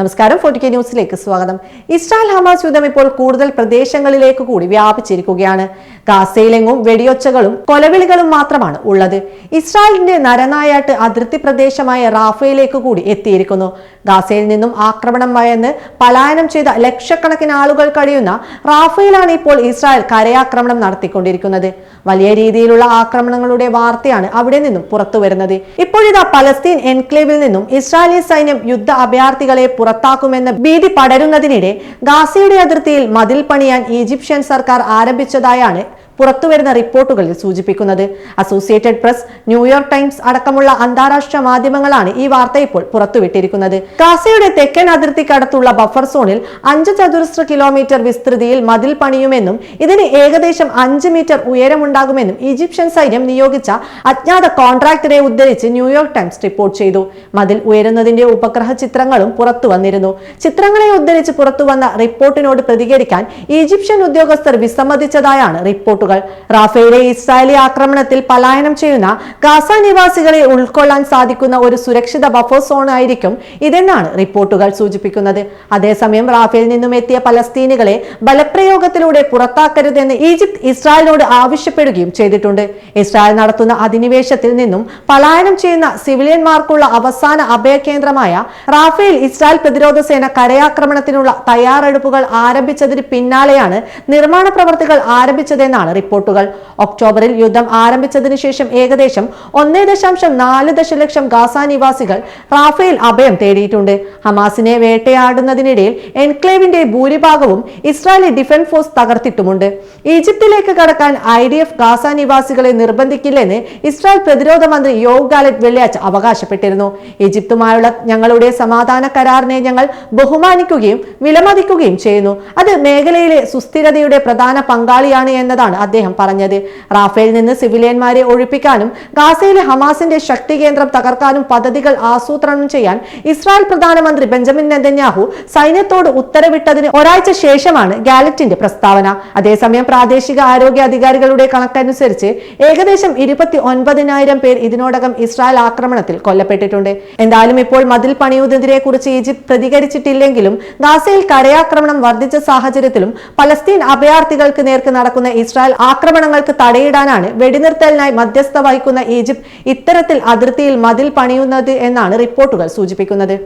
നമസ്കാരം forty K ന്യൂസിലേക്ക് സ്വാഗതം. ഇസ്രായേൽ ഹമാസ് യുദ്ധം ഇപ്പോൾ കൂടുതൽ പ്രദേശങ്ങളിലേക്ക് കൂടി വ്യാപിച്ചിരിക്കുകയാണ്. ഗാസയിലെങ്ങും വെടിയൊച്ചകളും കൊലവിളികളും മാത്രമാണ് ഉള്ളത്. ഇസ്രായേലിന്റെ നരനായാട്ട് അതിർത്തി പ്രദേശമായ റാഫയിലേക്ക് കൂടി എത്തിയിരിക്കുന്നു. ഗാസയിൽ നിന്നും ആക്രമണം ഭയന്ന് പലായനം ചെയ്ത ലക്ഷക്കണക്കിന് ആളുകൾ കഴിയുന്ന റാഫയിലാണ് ഇപ്പോൾ ഇസ്രായേൽ കരയാക്രമണം നടത്തിക്കൊണ്ടിരിക്കുന്നത്. വലിയ രീതിയിലുള്ള ആക്രമണങ്ങളുടെ വാർത്തയാണ് അവിടെ നിന്നും പുറത്തു വരുന്നത് ഇപ്പോഴിതാ പലസ്തീൻ എൻക്ലേവിൽ നിന്നും ഇസ്രായേലി സൈന്യം യുദ്ധ അഭയാർത്ഥികളെ പുറത്താക്കുമെന്ന ഭീതി പടരുന്നതിനിടെ ഗാസയുടെ അതിർത്തിയിൽ മതിൽ പണിയാൻ ഈജിപ്ഷ്യൻ സർക്കാർ ആരംഭിച്ചതായാണ് പുറത്തുവരുന്ന റിപ്പോർട്ടുകളിൽ സൂചിപ്പിക്കുന്നത്. അസോസിയേറ്റഡ് പ്രസ് ന്യൂയോർക്ക് ടൈംസ് അടക്കമുള്ള അന്താരാഷ്ട്ര മാധ്യമങ്ങളാണ് ഈ വാർത്ത ഇപ്പോൾ പുറത്തുവിട്ടിരിക്കുന്നത്. ഗാസയുടെ തെക്കൻ അതിർത്തിക്കടുത്തുള്ള ബഫർ സോണിൽ അഞ്ച് ചതുരശ്ര കിലോമീറ്റർ വിസ്തൃതിയിൽ മതിൽ പണിയുമെന്നും ഇതിന് ഏകദേശം അഞ്ച് മീറ്റർ ഉയരമുണ്ടാകുമെന്നും ഈജിപ്ഷ്യൻ സൈന്യം നിയോഗിച്ച അജ്ഞാത കോൺട്രാക്ടറെ ഉദ്ധരിച്ച് ന്യൂയോർക്ക് ടൈംസ് റിപ്പോർട്ട് ചെയ്തു. മതിൽ ഉയരുന്നതിന്റെ ഉപഗ്രഹ ചിത്രങ്ങളും പുറത്തു വന്നിരുന്നു. ചിത്രങ്ങളെ ഉദ്ധരിച്ച് പുറത്തുവന്ന റിപ്പോർട്ടിനോട് പ്രതികരിക്കാൻ ഈജിപ്ഷ്യൻ ഉദ്യോഗസ്ഥർ വിസമ്മതിച്ചതായാണ് റിപ്പോർട്ടുകൾ. റാഫേലെ ഇസ്രായേലി ആക്രമണത്തിൽ പലായനം ചെയ്യുന്ന ഗാസ നിവാസികളെ ഉൾക്കൊള്ളാൻ സാധിക്കുന്ന ഒരു സുരക്ഷിത ബഫർ സോൺ ആയിരിക്കും ഇതെന്നാണ് റിപ്പോർട്ടുകൾ സൂചിപ്പിക്കുന്നത്. അതേസമയം റാഫേൽ നിന്നും എത്തിയ പലസ്തീനികളെ ബലപ്രയോഗത്തിലൂടെ പുറത്താക്കരുതെന്ന് ഈജിപ്ത് ഇസ്രായേലിനോട് ആവശ്യപ്പെടുകയും ചെയ്തിട്ടുണ്ട്. ഇസ്രായേൽ നടത്തുന്ന അധിനിവേശത്തിൽ നിന്നും പലായനം ചെയ്യുന്ന സിവിലിയന്മാർക്കുള്ള അവസാന അഭയകേന്ദ്രമായ റാഫേൽ ഇസ്രായേൽ പ്രതിരോധ സേന കരയാക്രമണത്തിനുള്ള തയ്യാറെടുപ്പുകൾ ആരംഭിച്ചതിന് പിന്നാലെയാണ് നിർമ്മാണ പ്രവർത്തികൾ ആരംഭിച്ചതെന്നാണ് റിപ്പോർട്ടുകൾ. ഒക്ടോബറിൽ യുദ്ധം ആരംഭിച്ചതിനു ശേഷം ഏകദേശം ഒന്നേ ദശാംശം നാല് ദശലക്ഷം ഗാസ നിവാസികൾ റാഫേൽ അഭയം തേടിയിട്ടുണ്ട്. ഹമാസിനെ വേട്ടയാടുന്നതിനിടയിൽ എൻക്ലേവിന്റെ ഭൂരിഭാഗവും ഇസ്രായേലി ഡിഫൻസ് ഫോഴ്സ് തകർത്തിട്ടുമുണ്ട്. ഈജിപ്തിലേക്ക് കടക്കാൻ ഐ ഡി എഫ് ഗാസ നിവാസികളെ നിർബന്ധിക്കില്ലെന്ന് ഇസ്രായേൽ പ്രതിരോധ മന്ത്രി യോഗ് ഗാലറ്റ് വെള്ളിയാഴ്ച അവകാശപ്പെട്ടിരുന്നു. ഈജിപ്തുമായുള്ള ഞങ്ങളുടെ സമാധാന കരാറിനെ ഞങ്ങൾ ബഹുമാനിക്കുകയും വിലമതിക്കുകയും ചെയ്യുന്നു. അത് മേഖലയിലെ സുസ്ഥിരതയുടെ പ്രധാന പങ്കാളിയാണ് എന്നതാണ് അദ്ദേഹം പറഞ്ഞത്. റാഫേൽ നിന്ന് സിവിലിയന്മാരെ ഒഴിപ്പിക്കാനും ഗാസയിലെ ഹമാസിന്റെ ശക്തി കേന്ദ്രം തകർക്കാനും പദ്ധതികൾ ആസൂത്രണം ചെയ്യാൻ ഇസ്രായേൽ പ്രധാനമന്ത്രി ബെഞ്ചമിൻ നെതന്യാഹു സൈന്യത്തോട് ഉത്തരവിട്ടതിന് ഒരാഴ്ച ശേഷമാണ് ഗാലറ്റിന്റെ പ്രസ്താവന. അതേസമയം പ്രാദേശിക ആരോഗ്യ അധികാരികളുടെ കണക്കനുസരിച്ച് ഏകദേശം ഇരുപത്തി ഒൻപതിനായിരം പേർ ഇതിനോടകം ഇസ്രായേൽ ആക്രമണത്തിൽ കൊല്ലപ്പെട്ടിട്ടുണ്ട്. എന്തായാലും ഇപ്പോൾ മതിൽ പണിയുന്നതിനെ കുറിച്ച് ഈജിപ്ത് പ്രതികരിച്ചിട്ടില്ലെങ്കിലും ഗാസയിൽ കരയാക്രമണം വർദ്ധിച്ച സാഹചര്യത്തിലും പലസ്തീൻ അഭയാർത്ഥികൾക്ക് നേർക്ക് നടക്കുന്ന ഇസ്രായേൽ ആക്രമണങ്ങൾക്ക് തടയിടാനാണ് വെടിനിർത്തലിനായി മധ്യസ്ഥ വഹിക്കുന്ന ഈജിപ്ത് ഇത്തരത്തിൽ അതിർത്തിയിൽ മതിൽ പണിയുന്നത് എന്നാണ് റിപ്പോർട്ടുകൾ സൂചിപ്പിക്കുന്നത്.